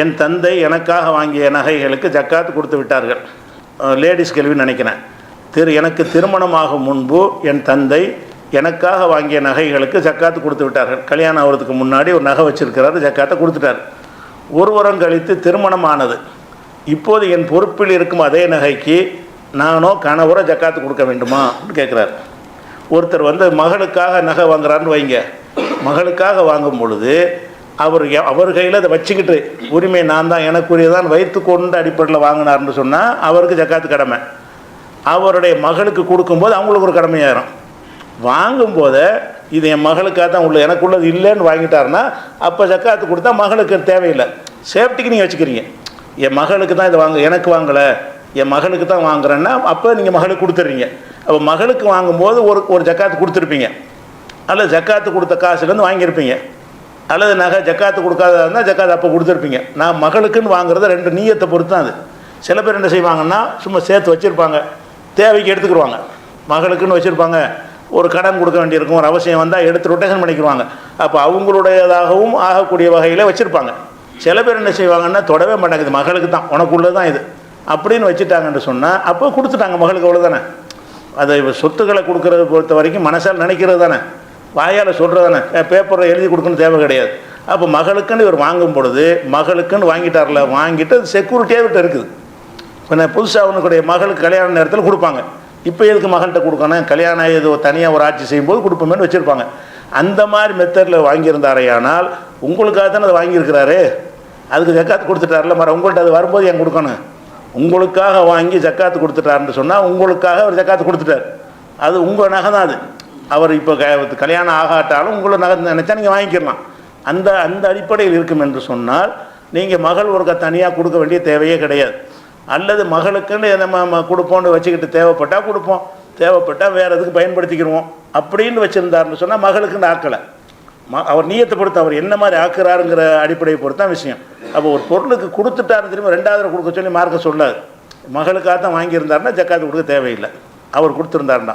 என் தந்தை எனக்காக வாங்கிய நகைகளுக்கு ஜக்காத்து கொடுத்து விட்டார்கள். லேடிஸ் கேள்வின்னு நினைக்கிறேன். திரு எனக்கு திருமணமாகும் முன்பு என் தந்தை எனக்காக வாங்கிய நகைகளுக்கு ஜக்காத்து கொடுத்து விட்டார்கள். கல்யாணம் ஆகிறதுக்கு முன்னாடி ஒரு நகை வச்சிருக்கிறாரு ஜக்காத்தை கொடுத்துட்டார். ஒரு வாரம் கழித்து திருமணம் ஆனது. இப்போது என் பொறுப்பில் இருக்கும் அதே நகைக்கு நானோ கணவரோ ஜக்காத்து கொடுக்க வேண்டுமான்னு கேட்குறாரு ஒருத்தர் வந்து மகளுக்காக நகை வாங்குறாருன்னு வைங்க. மகளுக்காக வாங்கும் பொழுது அவர் அவர் கையில் அதை வச்சுக்கிட்டு உரிமை நான் தான் எனக்குரியதான் வைத்து கொண்டு அடிப்படையில் வாங்கினார்னு சொன்னால் அவருக்கு ஜக்காத்து கடமை. அவருடைய மகளுக்கு கொடுக்கும்போது அவங்களுக்கு ஒரு கடமையாயிரும். வாங்கும்போது இது என் மகளுக்காக தான் உள்ள எனக்குள்ளது இல்லைன்னு வாங்கிட்டாருன்னா அப்போ ஜக்காத்து கொடுத்தா மகளுக்கு தேவையில்லை. சேஃப்டிக்கு நீங்கள் வச்சுக்கிறீங்க. என் மகளுக்கு தான் இதை வாங்க எனக்கு வாங்கலை. என் மகளுக்கு தான் வாங்குறேன்னா அப்போ நீங்கள் மகளுக்கு கொடுத்துட்றீங்க அப்போ மகளுக்கு வாங்கும்போது ஒரு ஒரு ஜக்காத்து கொடுத்துருப்பீங்க. அல்ல ஜக்காத்து கொடுத்த காசுலேருந்து வாங்கியிருப்பீங்க. அல்லது நகை ஜக்காத்து கொடுக்காததா இருந்தால் ஜக்காத்து அப்போ கொடுத்துருப்பீங்க. நான் மகளுக்குன்னு வாங்குறது ரெண்டு நீயத்தை பொறுத்து தான் அது. சில பேர் என்ன செய்வாங்கன்னா சும்மா சேர்த்து வச்சுருப்பாங்க. தேவைக்கு எடுத்துக்கிடுவாங்க மகளுக்குன்னு வச்சுருப்பாங்க. ஒரு கடன் கொடுக்க வேண்டியிருக்கும். ஒரு அவசியம் வந்தால் எடுத்து ரொட்டேஷன் பண்ணிக்கிடுவாங்க அப்போ அவங்களுடையதாகவும் ஆகக்கூடிய வகையில் வச்சுருப்பாங்க. சில பேர் என்ன செய்வாங்கன்னா தொடவே மாட்டாங்க. இது மகளுக்கு தான் உனக்குள்ளே தான் இது. அப்படின்னு வச்சுட்டாங்கன்னு சொன்னால் அப்போ கொடுத்துட்டாங்க. மகளுக்கு அவ்வளோதானே அதை சொத்துக்களை கொடுக்கறத பொறுத்த வரைக்கும் மனசால் நினைக்கிறது தானே? வாயால் சொல்கிறதானே பேப்பரில் எழுதி கொடுக்கணும் தேவை கிடையாது. அப்போ மகளுக்குன்னு இவர் வாங்கும் பொழுது மகளுக்குன்னு வாங்கிட்டார்ல வாங்கிட்டு அது செக்யூரிட்டியாக விட்டு இருக்குது. இப்போ நான் புதுசாக அவனுக்குடைய மகளுக்கு கல்யாண நேரத்தில் கொடுப்பாங்க. இப்போ எதுக்கு மகள்கிட்ட கொடுக்கணும்? கல்யாணம் ஏதோ தனியாக ஒரு ஆட்சி செய்யும்போது கொடுப்போமேனு வச்சுருப்பாங்க. அந்த மாதிரி மெத்தடில் வாங்கியிருந்தாரையானால் உங்களுக்காக தானே அதை வாங்கியிருக்கிறாரு? அதுக்கு ஜக்காத்து கொடுத்துட்டார்ல மரம் உங்கள்கிட்ட அது வரும்போது ஏன் கொடுக்கணும்? உங்களுக்காக வாங்கி ஜக்காத்து கொடுத்துட்டாருன்னு சொன்னால் உங்களுக்காக அவர் ஜக்காத்து கொடுத்துட்டார். அது உங்கள் நகை தான் அது. அவர் இப்போ க கல்யாணம் ஆகாட்டாலும் உங்களை நகர் நினச்சா நீங்கள் வாங்கிக்கலாம். அந்த அந்த அடிப்படையில் இருக்கும் என்று சொன்னால் நீங்கள் மகள் ஒருக்க தனியாக கொடுக்க வேண்டிய தேவையே கிடையாது. அல்லது மகளுக்குன்னு நம்ம கொடுப்போம்னு வச்சுக்கிட்டு தேவைப்பட்டால் கொடுப்போம். தேவைப்பட்டால் வேறு எதுக்கு பயன்படுத்திக்கிடுவோம் அப்படின்னு வச்சுருந்தாருன்னு சொன்னால் மகளுக்குன்னு ஆக்கலை ம அவர் நீயத்தை பொறுத்து அவர் என்ன மாதிரி ஆக்குறாருங்கிற அடிப்படையை பொறுத்து தான் விஷயம். அப்போ ஒரு பொருளுக்கு கொடுத்துட்டாரு திரும்ப ரெண்டாவது கொடுக்க சொல்லி மார்க்க சொல்லாது மகளுக்காக தான் வாங்கியிருந்தாருன்னா ஜக்காத்து கொடுக்க தேவையில்லை. அவர் கொடுத்துருந்தாருன்னா.